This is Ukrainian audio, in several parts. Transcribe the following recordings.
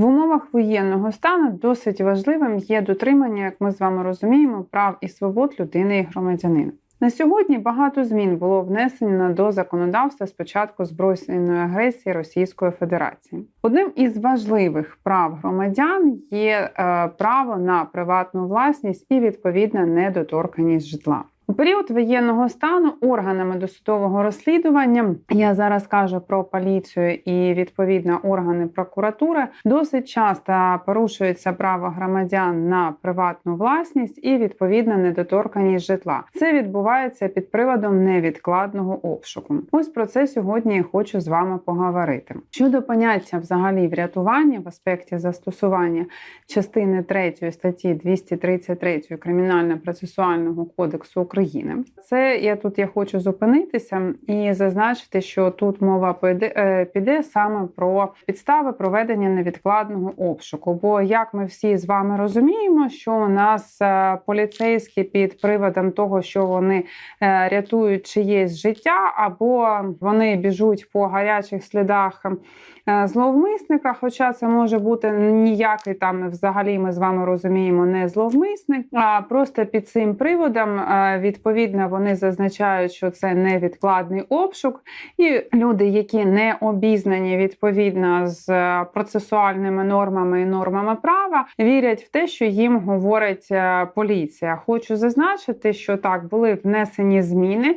В умовах воєнного стану досить важливим є дотримання, як ми з вами розуміємо, прав і свобод людини і громадянина. На сьогодні багато змін було внесено до законодавства з початку збройної агресії Російської Федерації. Одним із важливих прав громадян є е, право на приватну власність і відповідна недоторканість житла. У період воєнного стану органами досудового розслідування я зараз кажу про поліцію і відповідно органи прокуратури досить часто порушується право громадян на приватну власність і відповідна недоторканість житла. Це відбувається під приводом невідкладного обшуку. Ось про це сьогодні я хочу з вами поговорити. Щодо поняття взагалі врятування в аспекті застосування частини 3 статті 233 Кримінально-процесуального кодексу України. України. Це я тут я хочу зупинитися і зазначити, що тут мова піде, е, піде саме про підстави проведення невідкладного обшуку. Бо як ми всі з вами розуміємо, що у нас е, поліцейські під приводом того, що вони е, рятують чиєсь життя, або вони біжуть по гарячих слідах зловмисника. Хоча це може бути ніякий там взагалі ми з вами розуміємо не зловмисник, а просто під цим приводом відповідно вони зазначають, що це невідкладний обшук, і люди, які не обізнані відповідно з процесуальними нормами і нормами права, вірять в те, що їм говорить е, поліція. Хочу зазначити, що так були внесені зміни,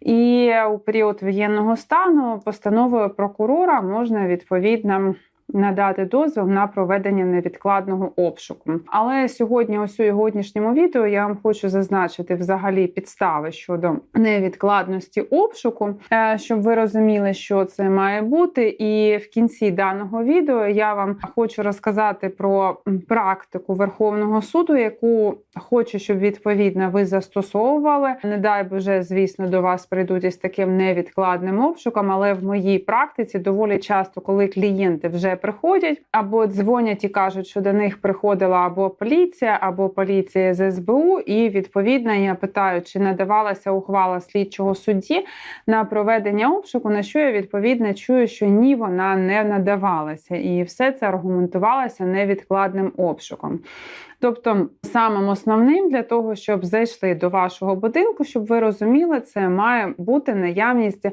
і у період воєнного стану постановою прокурора можна відповідно відповідно надати дозвіл на проведення невідкладного обшуку. Але сьогодні, ось у сьогоднішньому відео, я вам хочу зазначити взагалі підстави щодо невідкладності обшуку, е, щоб ви розуміли, що це має бути. І в кінці даного відео я вам хочу розказати про практику Верховного суду, яку хочу, щоб відповідно ви застосовували. Не дай Боже, звісно, до вас прийдуть із таким невідкладним обшуком, але в моїй практиці доволі часто, коли клієнти вже приходять, або дзвонять і кажуть, що до них приходила або поліція, або поліція з СБУ. І відповідно я питаю, чи надавалася ухвала слідчого судді на проведення обшуку, на що я відповідно чую, що ні, вона не надавалася, і все це аргументувалося невідкладним обшуком. Тобто, самим основним для того, щоб зайшли до вашого будинку, щоб ви розуміли, це має бути наявність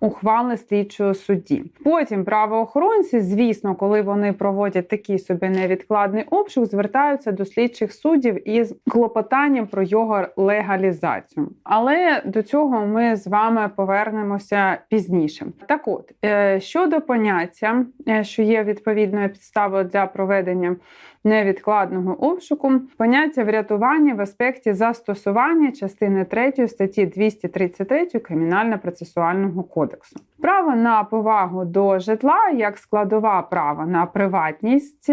ухвали слідчого судді. Потім правоохоронці, звісно, коли вони проводять такий собі невідкладний обшук, звертаються до слідчих суддів із клопотанням про його легалізацію. Але до цього ми з вами повернемося пізніше. Так, от е, щодо поняття, е, що є відповідною підставою для проведення невідкладного обшуку, поняття врятування в аспекті застосування частини 3 статті 233 Кримінально-процесуального кодексу. Право на повагу до житла як складова права на приватність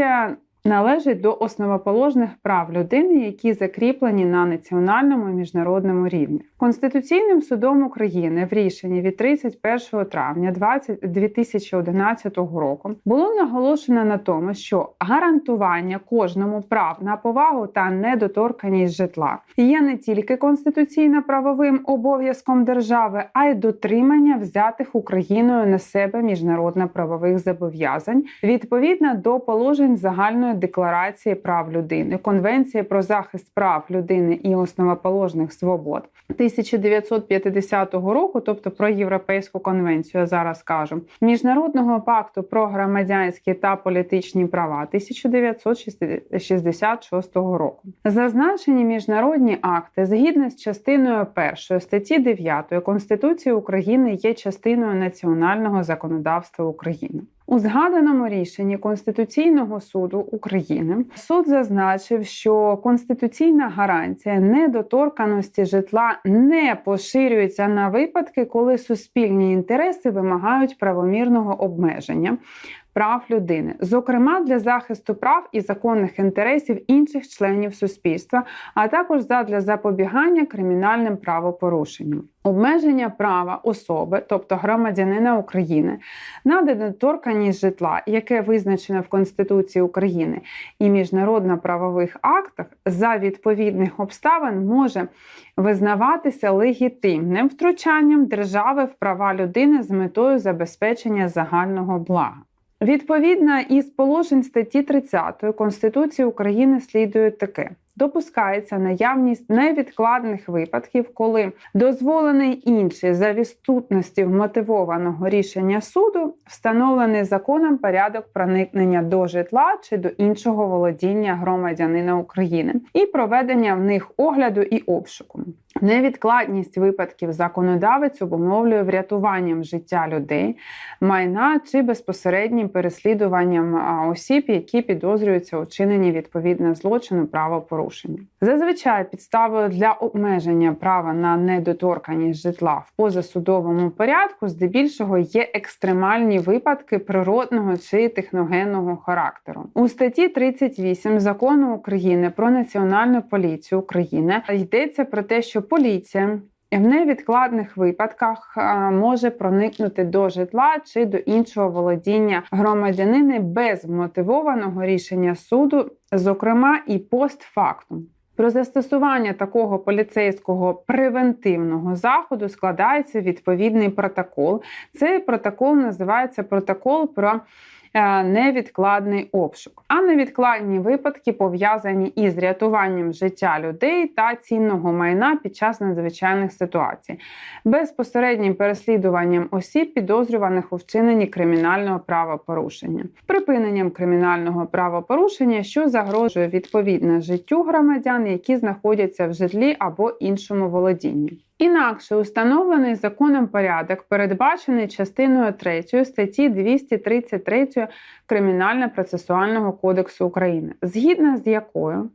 належить до основоположних прав людини, які закріплені на національному і міжнародному рівні. Конституційним судом України в рішенні від 31 травня 2011 року було наголошено на тому, що гарантування кожному прав на повагу та недоторканість житла є не тільки конституційно-правовим обов'язком держави, а й дотримання взятих Україною на себе міжнародно-правових зобов'язань відповідно до положень загальної декларації прав людини, Конвенції про захист прав людини і основоположних свобод 1950 року, тобто про європейську конвенцію, я зараз кажу, міжнародного пакту про громадянські та політичні права 1966 року. Зазначені міжнародні акти згідно з частиною 1 статті 9 Конституції України є частиною національного законодавства України. У згаданому рішенні Конституційного суду України суд зазначив, що конституційна гарантія недоторканості житла не поширюється на випадки, коли суспільні інтереси вимагають правомірного обмеження прав людини, зокрема для захисту прав і законних інтересів інших членів суспільства, а також задля запобігання кримінальним правопорушенням. Обмеження права особи, тобто громадянина України, на недоторканість житла, яке визначено в Конституції України і міжнародно-правових актах, за відповідних обставин може визнаватися легітимним втручанням держави в права людини з метою забезпечення загального блага. Відповідно із положень статті 30 Конституції України слідує таке. Допускається наявність невідкладних випадків, коли дозволений інший за відсутності вмотивованого рішення суду встановлений законом порядок проникнення до житла чи до іншого володіння громадянина України і проведення в них огляду і обшуку. Невідкладність випадків законодавець обумовлює врятуванням життя людей, майна чи безпосереднім переслідуванням осіб, які підозрюються у чиненні відповідно злочину правопорушення. Зазвичай підставою для обмеження права на недоторканість житла в позасудовому порядку, здебільшого, є екстремальні випадки природного чи техногенного характеру. У статті 38 закону України про національну поліцію України йдеться про те, що поліція в невідкладних випадках може проникнути до житла чи до іншого володіння громадянини без мотивованого рішення суду, зокрема і постфактум. Про застосування такого поліцейського превентивного заходу складається відповідний протокол. Цей протокол називається протокол про Е, невідкладний обшук. А невідкладні випадки пов'язані із рятуванням життя людей та цінного майна під час надзвичайних ситуацій, безпосереднім переслідуванням осіб, підозрюваних у вчиненні кримінального правопорушення, припиненням кримінального правопорушення, що загрожує відповідно життю громадян, які знаходяться в житлі або іншому володінні. Інакше установлений законом порядок передбачений частиною 3 статті 233 Кримінально-процесуального кодексу України, згідно з якою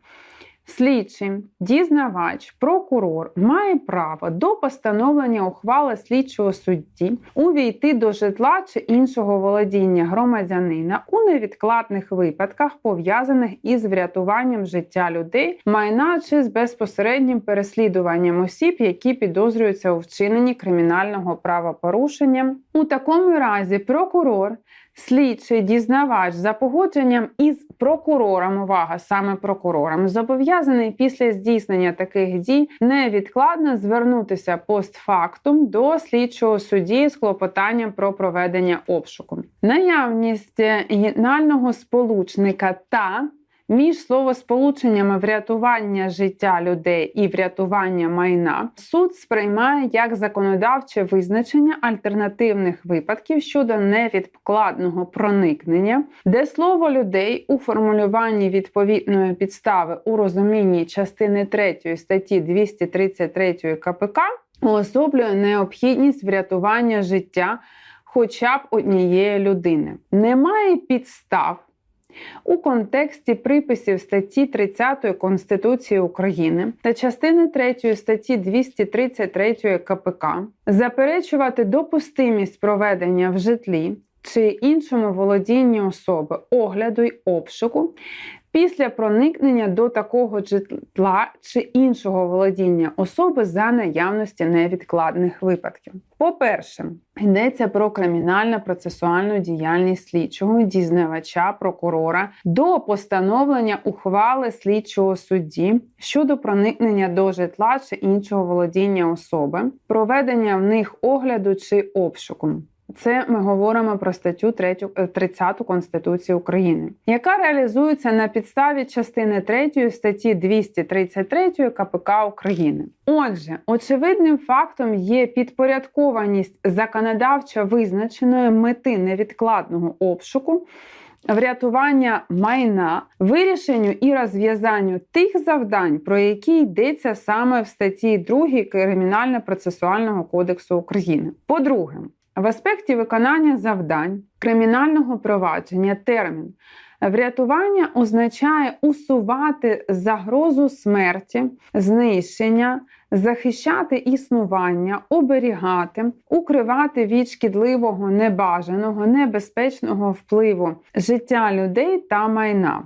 Слідчий, дізнавач, прокурор має право до постановлення ухвали слідчого судді увійти до житла чи іншого володіння громадянина у невідкладних випадках, пов'язаних із врятуванням життя людей, майна чи з безпосереднім переслідуванням осіб, які підозрюються у вчиненні кримінального правопорушення. У такому разі прокурор слідчий дізнавач за погодженням із прокурором, увага саме прокурором, зобов'язаний після здійснення таких дій невідкладно звернутися постфактум до слідчого судді з клопотанням про проведення обшуку. Наявність гінального сполучника та між словосполученнями врятування життя людей і врятування майна суд сприймає як законодавче визначення альтернативних випадків щодо невідкладного проникнення, де слово людей у формулюванні відповідної підстави у розумінні частини 3 статті 233 КПК уособлює необхідність врятування життя хоча б однієї людини. Немає підстав у контексті приписів статті 30 Конституції України та частини 3 статті 233 КПК заперечувати допустимість проведення в житлі чи іншому володінні особи огляду й обшуку після проникнення до такого житла чи іншого володіння особи за наявності невідкладних випадків. По-перше, йдеться про кримінально-процесуальну діяльність слідчого, дізнавача, прокурора до постановлення ухвали слідчого судді щодо проникнення до житла чи іншого володіння особи, проведення в них огляду чи обшуку. Це ми говоримо про статтю 30 е, Конституції України, яка реалізується на підставі частини 3 статті 233 КПК України. Отже, очевидним фактом є підпорядкованість законодавчо визначеної мети невідкладного обшуку. Врятування майна, вирішенню і розв'язанню тих завдань, про які йдеться саме в статті 2 Кримінально-процесуального кодексу України. По-друге, в аспекті виконання завдань кримінального провадження термін врятування означає усувати загрозу смерті, знищення, захищати існування, оберігати, укривати від шкідливого, небажаного, небезпечного впливу життя людей та майна.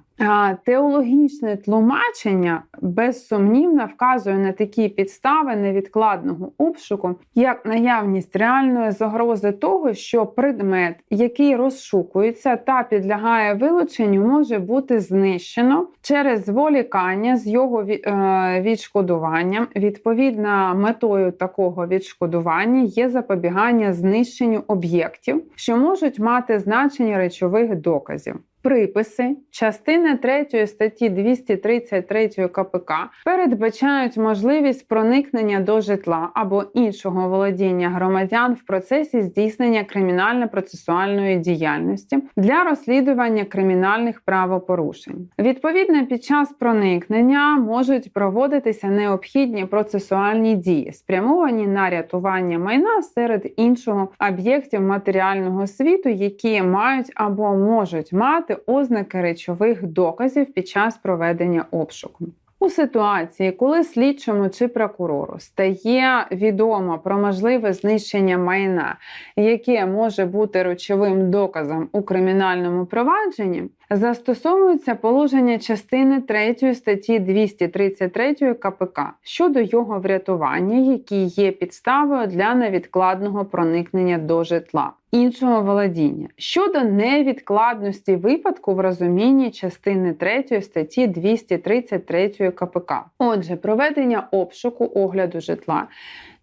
Теологічне тлумачення безсумнівно вказує на такі підстави невідкладного обшуку, як наявність реальної загрози того, що предмет, який розшукується та підлягає вилученню, може бути знищено через зволікання з його е, відшкодуванням. Відповідно, метою такого відшкодування є запобігання знищенню об'єктів, що можуть мати значення речових доказів. Приписи частини 3 статті 233 КПК передбачають можливість проникнення до житла або іншого володіння громадян в процесі здійснення кримінально-процесуальної діяльності для розслідування кримінальних правопорушень. Відповідно, під час проникнення можуть проводитися необхідні процесуальні дії, спрямовані на рятування майна серед іншого об'єктів матеріального світу, які мають або можуть мати ознаки речових доказів під час проведення обшуку. У ситуації, коли слідчому чи прокурору стає відомо про можливе знищення майна, яке може бути речовим доказом у кримінальному провадженні, застосовується положення частини 3 статті 233 КПК щодо його врятування, які є підставою для невідкладного проникнення до житла. Іншого володіння щодо невідкладності випадку в розумінні частини 3 статті 233 КПК. Отже, проведення обшуку огляду житла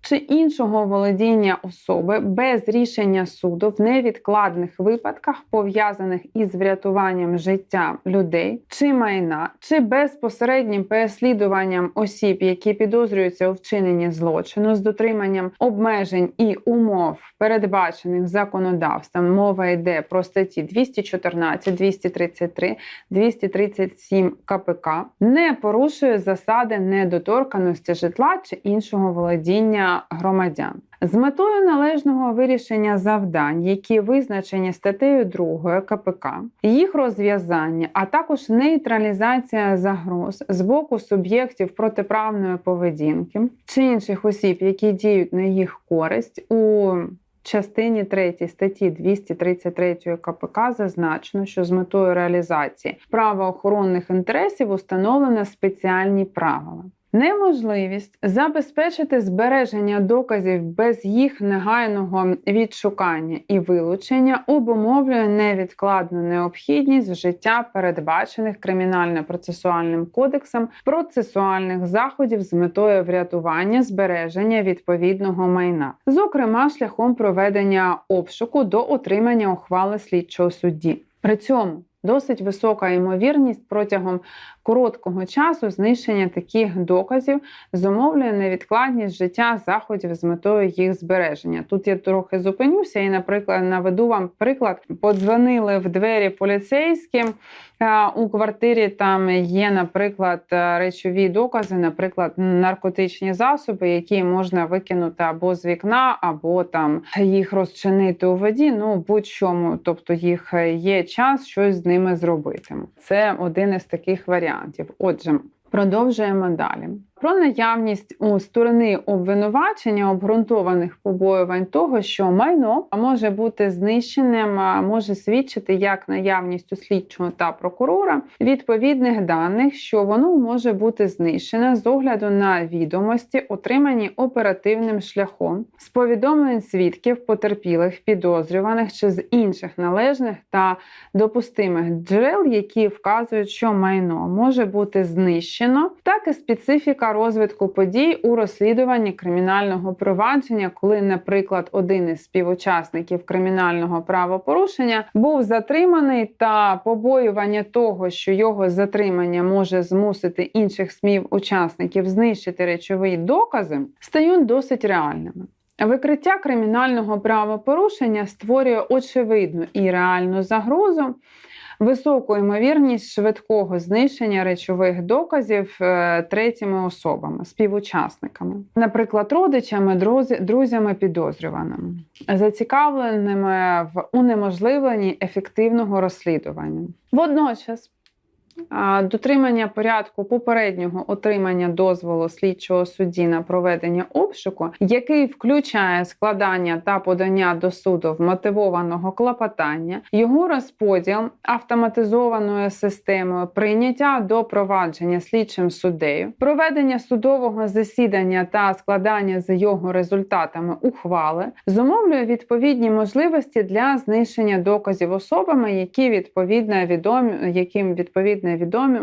чи іншого володіння особи без рішення суду в невідкладних випадках, пов'язаних із врятуванням життя людей чи майна, чи безпосереднім переслідуванням осіб, які підозрюються у вчиненні злочину з дотриманням обмежень і умов, передбачених законодавством, мова йде про статті 214, 233, 237 КПК, не порушує засади недоторканості житла чи іншого володіння громадян. З метою належного вирішення завдань, які визначені статтею 2 КПК, їх розв'язання, а також нейтралізація загроз з боку суб'єктів протиправної поведінки чи інших осіб, які діють на їх користь у частині 3 статті 233 КПК зазначено, що з метою реалізації правоохоронних інтересів установлено спеціальні правила. Неможливість забезпечити збереження доказів без їх негайного відшукання і вилучення обумовлює невідкладну необхідність вжиття передбачених кримінально-процесуальним кодексом процесуальних заходів з метою врятування збереження відповідного майна, зокрема шляхом проведення обшуку до отримання ухвали слідчого судді. При цьому Досить висока ймовірність протягом короткого часу знищення таких доказів зумовлює невідкладність життя заходів з метою їх збереження. Тут я трохи зупинюся і, наприклад, наведу вам приклад: подзвонили в двері поліцейським. У квартирі там є, наприклад, речові докази, наприклад, наркотичні засоби, які можна викинути або з вікна, або там їх розчинити у воді. Ну будь-чому, тобто їх є час щось з ними зробити. Це один із таких варіантів. Отже, продовжуємо далі. Про наявність у сторони обвинувачення обґрунтованих побоювань того, що майно може бути знищеним, може свідчити як наявність у слідчого та прокурора відповідних даних, що воно може бути знищене з огляду на відомості, отримані оперативним шляхом, з повідомлень свідків, потерпілих, підозрюваних чи з інших належних та допустимих джерел, які вказують, що майно може бути знищено, так і специфіка розвитку подій у розслідуванні кримінального провадження, коли, наприклад, один із співучасників кримінального правопорушення був затриманий, та побоювання того, що його затримання може змусити інших співучасників знищити речові докази, стають досить реальними. Викриття кримінального правопорушення створює очевидну і реальну загрозу високу ймовірність швидкого знищення речових доказів е, третіми особами, співучасниками, наприклад, родичами, друзями підозрюваними, зацікавленими в унеможливленні ефективного розслідування. Водночас. Дотримання порядку попереднього отримання дозволу слідчого судді на проведення обшуку, який включає складання та подання до суду вмотивованого клопотання, його розподіл автоматизованою системою, прийняття до провадження слідчим суддею, проведення судового засідання та складання за його результатами ухвали, зумовлює відповідні можливості для знищення доказів особами, які відповідно відомі, яким відповідно відомі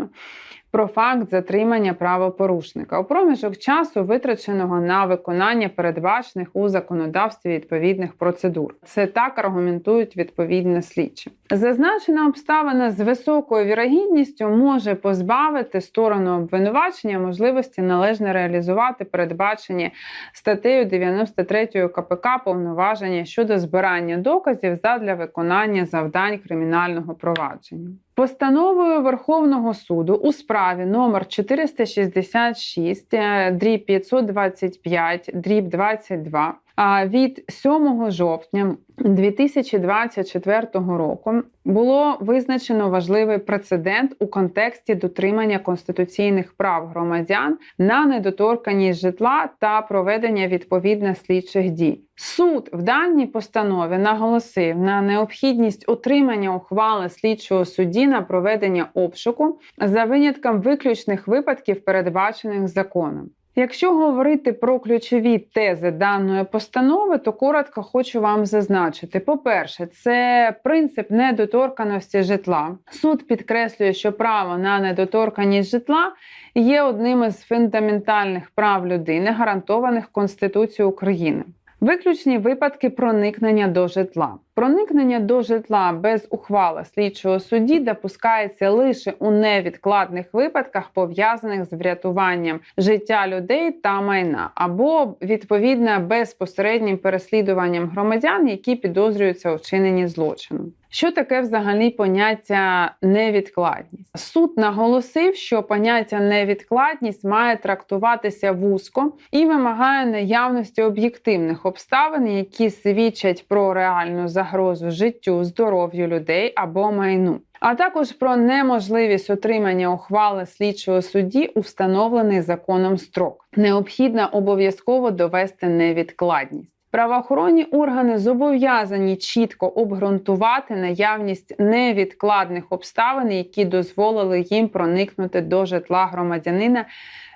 про факт затримання правопорушника у проміжок часу, витраченого на виконання передбачених у законодавстві відповідних процедур. Це так аргументують відповідні слідчі. Зазначена обставина з високою вірогідністю може позбавити сторону обвинувачення можливості належно реалізувати передбачені статтею 93 КПК повноваження щодо збирання доказів задля виконання завдань кримінального провадження. Постановою Верховного суду у справі номер 466 е, дріб 525 дріб 22 від 7 жовтня 2024 року було визначено важливий прецедент у контексті дотримання конституційних прав громадян на недоторканість житла та проведення відповідних слідчих дій. Суд в даній постанові наголосив на необхідність отримання ухвали слідчого судді на проведення обшуку за винятком виключних випадків, передбачених законом. Якщо говорити про ключові тези даної постанови, то коротко хочу вам зазначити: по-перше, це принцип недоторканості житла. Суд підкреслює, що право на недоторканість житла є одним із фундаментальних прав людини, гарантованих Конституцією України. Виключні випадки проникнення до житла. Проникнення до житла без ухвали слідчого судді допускається лише у невідкладних випадках, пов'язаних з врятуванням життя людей та майна, або відповідно безпосереднім переслідуванням громадян, які підозрюються у вчиненні злочину. Що таке взагалі поняття невідкладність? Суд наголосив, що поняття невідкладність має трактуватися вузько і вимагає наявності об'єктивних обставин, які свідчать про реальну загрозу життю, здоров'ю людей або майну. А також про неможливість отримання ухвали слідчого судді у встановлений законом строк. Необхідно обов'язково довести невідкладність. Правоохоронні органи зобов'язані чітко обґрунтувати наявність невідкладних обставин, які дозволили їм проникнути до житла громадянина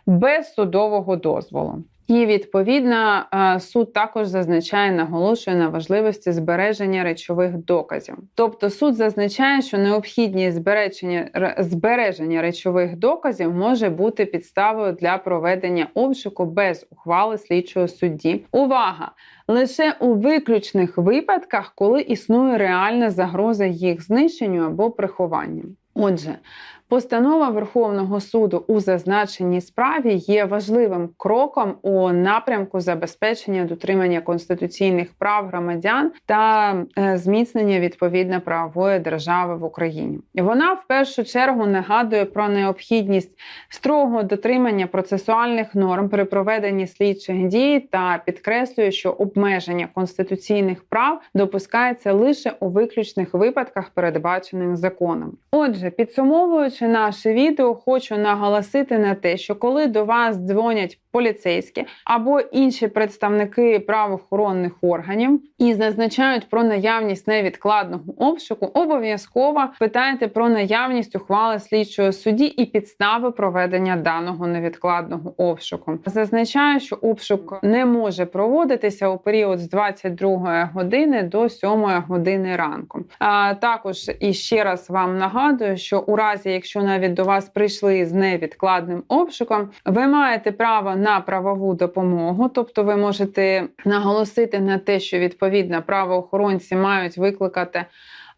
без судового дозволу. І відповідно е, суд також зазначає, наголошує на важливості збереження речових доказів. Тобто суд зазначає, що необхідність збереження збереження речових доказів може бути підставою для проведення обшуку без ухвали слідчого судді. Увага! Лише у виключних випадках, коли існує реальна загроза їх знищенню або прихованню. Отже, Постанова Верховного суду у зазначеній справі є важливим кроком у напрямку забезпечення дотримання конституційних прав громадян та е, зміцнення відповідно правової держави в Україні. Вона в першу чергу нагадує про необхідність строгого дотримання процесуальних норм при проведенні слідчих дій та підкреслює, що обмеження конституційних прав допускається лише у виключних випадках, передбачених законом. Отже, підсумовуючи починаючи наше відео, хочу наголосити на те, що коли до вас дзвонять поліцейські або інші представники правоохоронних органів і зазначають про наявність невідкладного обшуку, обов'язково питайте про наявність ухвали слідчого судді і підстави проведення даного невідкладного обшуку. Зазначаю, що обшук не може проводитися у період з 22 години до 7 години ранку. А також і ще раз вам нагадую, що у разі, якщо навіть до вас прийшли з невідкладним обшуком, ви маєте право на правову допомогу, тобто ви можете наголосити на те, що відповідно правоохоронці мають викликати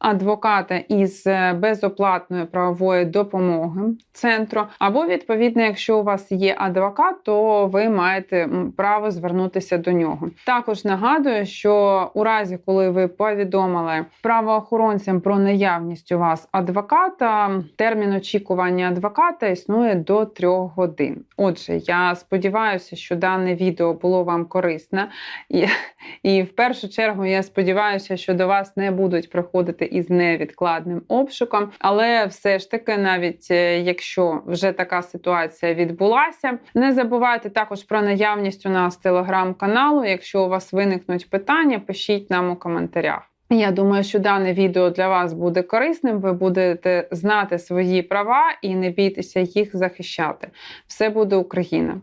адвоката із е, безоплатної правової допомоги центру. Або, відповідно, якщо у вас є адвокат, то ви маєте право звернутися до нього. Також нагадую, що у разі, коли ви повідомили правоохоронцям про наявність у вас адвоката, термін очікування адвоката існує до трьох годин. Отже, я сподіваюся, що дане відео було вам корисне, і, і в першу чергу я сподіваюся, що до вас не будуть приходити із невідкладним обшуком. Але все ж таки, навіть е, якщо вже така ситуація відбулася, не забувайте також про наявність у нас телеграм-каналу. Якщо у вас виникнуть питання, пишіть нам у коментарях. Я думаю, що дане відео для вас буде корисним. Ви будете знати свої права і не бійтеся їх захищати. Все буде Україна!